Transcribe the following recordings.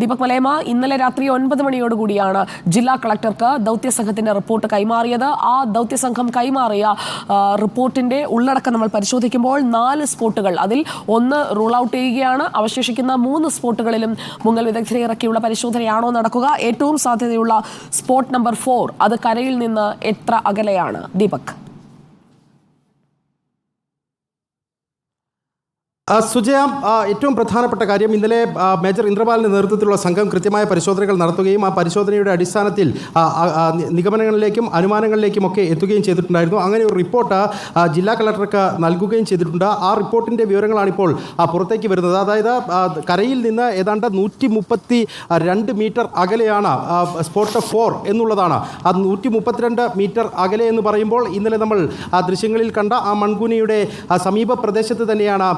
ദീപക് മലയമ ഇന്നലെ രാത്രി ഒൻപത് മണിയോടുകൂടിയാണ് ജില്ലാ കളക്ടർക്ക് ദൗത്യസംഘത്തിന്റെ റിപ്പോർട്ട് കൈമാറിയത്. ആ ദൗത്യസംഘം കൈമാറിയ റിപ്പോർട്ടിന്റെ ഉള്ളടക്കം നമ്മൾ പരിശോധിക്കുമ്പോൾ നാല് സ്പോട്ടുകൾ അതിൽ ഒന്ന് റൂൾ ഔട്ട് ചെയ്യുകയാണ്. അവശേഷിക്കുന്ന മൂന്ന് സ്പോട്ടുകളിലും മുങ്ങൽ വിദഗ്ധരെ ഇറക്കിയുള്ള പരിശോധനയാണോ നടക്കുക? ഏറ്റവും സാധ്യതയുള്ള സ്പോട്ട് നമ്പർ ഫോർ അത് കരയിൽ നിന്ന് എത്ര അകലെയാണ്? ദീപക് ആ, സുജയ ഏറ്റവും പ്രധാനപ്പെട്ട കാര്യം ഇന്നലെ മേജർ ഇന്ദ്രപാലിന്റെ നേതൃത്വത്തിലുള്ള സംഘം കൃത്യമായ പരിശോധനകൾ നടത്തുകയും ആ പരിശോധനയുടെ അടിസ്ഥാനത്തിൽ നിഗമനങ്ങളിലേക്കും അനുമാനങ്ങളിലേക്കും ഒക്കെ എത്തുകയും ചെയ്തിട്ടുണ്ടായിരുന്നു. അങ്ങനെ ഒരു റിപ്പോർട്ട് ജില്ലാ കളക്ടർക്ക് നൽകുകയും ചെയ്തിട്ടുണ്ട്. ആ റിപ്പോർട്ടിന്റെ വിവരങ്ങളാണ് ഇപ്പോൾ പുറത്തേക്ക് വരുന്നത്. അതായത് കരയിൽ നിന്ന് ഏതാണ്ട് നൂറ്റി മുപ്പത്തി രണ്ട് മീറ്റർ അകലെയാണ് സ്പോട്ട് ഫോർ എന്നുള്ളതാണ്. ആ നൂറ്റി മുപ്പത്തിരണ്ട് മീറ്റർ അകലെ എന്ന് പറയുമ്പോൾ ഇന്നലെ നമ്മൾ ദൃശ്യങ്ങളിൽ കണ്ട ആ മൺകുനിയുടെ സമീപ പ്രദേശത്ത് തന്നെയാണ്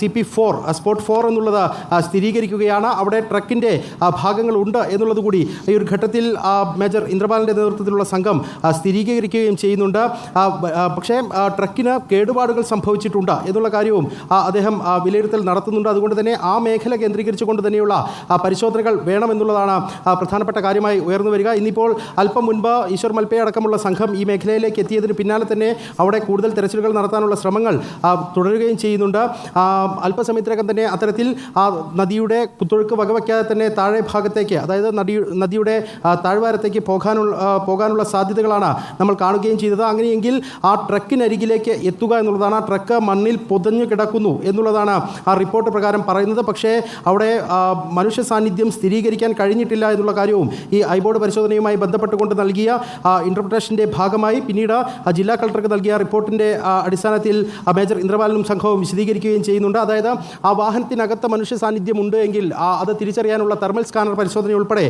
C P four spot four എന്നുള്ളത് സ്ഥിരീകരിക്കുകയാണ്. അവിടെ ട്രക്കിന്റെ ഭാഗങ്ങൾ ഉണ്ട് എന്നുള്ളത് കൂടി ഈ ഒരു ഘട്ടത്തിൽ മേജർ ഇന്ദ്രപാലിന്റെ നേതൃത്വത്തിലുള്ള സംഘം സ്ഥിരീകരിക്കുകയും ചെയ്യുന്നുണ്ട്. പക്ഷേ ട്രക്കിന് കേടുപാടുകൾ സംഭവിച്ചിട്ടുണ്ട് എന്നുള്ള കാര്യവും അദ്ദേഹം വിലയിരുത്തൽ നടത്തുന്നുണ്ട്. അതുകൊണ്ട് തന്നെ ആ മേഖല കേന്ദ്രീകരിച്ചുകൊണ്ട് തന്നെയുള്ള പരിശോധനകൾ വേണമെന്നുള്ളതാണ് പ്രധാനപ്പെട്ട കാര്യമായി ഉയർന്നു വരിക. ഇന്നിപ്പോൾ അല്പം മുൻപ് ഈശ്വർ മൽപ്പയ അടക്കമുള്ള സംഘം ഈ മേഖലയിലേക്ക് എത്തിയതിന് പിന്നാലെ തന്നെ അവിടെ കൂടുതൽ തെരച്ചിലുകൾ നടത്താനുള്ള ശ്രമങ്ങൾ തുടരുകയും ചെയ്യുന്നുണ്ട്. അല്പസമയത്തിനകം തന്നെ അത്തരത്തിൽ ആ നദിയുടെ കുത്തൊഴുക്ക് വകവയ്ക്കാതെ തന്നെ താഴെ ഭാഗത്തേക്ക് അതായത് നദി നദിയുടെ താഴ്വാരത്തേക്ക് പോകാനുള്ള പോകാനുള്ള സാധ്യതകളാണ് നമ്മൾ കാണുകയും ചെയ്തത്. അങ്ങനെയെങ്കിൽ ആ ട്രക്കിനരികിലേക്ക് എത്തുക എന്നുള്ളതാണ്. ആ ട്രക്ക് മണ്ണിൽ പൊതഞ്ഞു കിടക്കുന്നു എന്നുള്ളതാണ് ആ റിപ്പോർട്ട് പ്രകാരം പറയുന്നത്. പക്ഷേ അവിടെ മനുഷ്യ സാന്നിധ്യം സ്ഥിരീകരിക്കാൻ കഴിഞ്ഞിട്ടില്ല എന്നുള്ള കാര്യവും ഈ ഐബോർഡ് പരിശോധനയുമായി ബന്ധപ്പെട്ടുകൊണ്ട് നൽകിയ ഇന്റർപ്രിട്ടേഷന്റെ ഭാഗമായി പിന്നീട് ആ ജില്ലാ കളക്ടർക്ക് നൽകിയ റിപ്പോർട്ടിന്റെ അടിസ്ഥാനത്തിൽ മേജർ ഇന്ദ്രപാലനും സംഘവും വിശദീകരിക്കുകയും ചെയ്യുന്നുണ്ട്. അതായത് ആ വാഹനത്തിനകത്ത് മനുഷ്യ സാന്നിധ്യം ഉണ്ട് എങ്കിൽ അത് തിരിച്ചറിയാനുള്ള തെർമൽ സ്കാനർ പരിശോധന ഉൾപ്പെടെ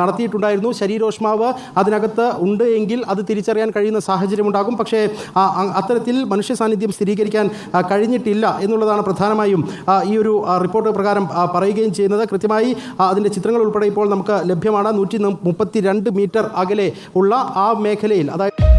നടത്തിയിട്ടുണ്ടായിരുന്നു. ശരീരോഷ്മാവ് അതിനകത്ത് ഉണ്ട് എങ്കിൽ അത് തിരിച്ചറിയാൻ കഴിയുന്ന സാഹചര്യമുണ്ടാകും പക്ഷേ അത്തരത്തിൽ മനുഷ്യ സാന്നിധ്യം സ്ഥിരീകരിക്കാൻ കഴിഞ്ഞിട്ടില്ല എന്നുള്ളതാണ് പ്രധാനമായും ഈ ഒരു റിപ്പോർട്ട് പ്രകാരം പറയുകയും ചെയ്യുന്നത്. കൃത്യമായി അതിന്റെ ചിത്രങ്ങൾ ഉൾപ്പെടെ ഇപ്പോൾ നമുക്ക് ലഭ്യമാണ്. നൂറ്റി മുപ്പത്തി രണ്ട് മീറ്റർ അകലെ ഉള്ള ആ മേഖലയിൽ അതായത്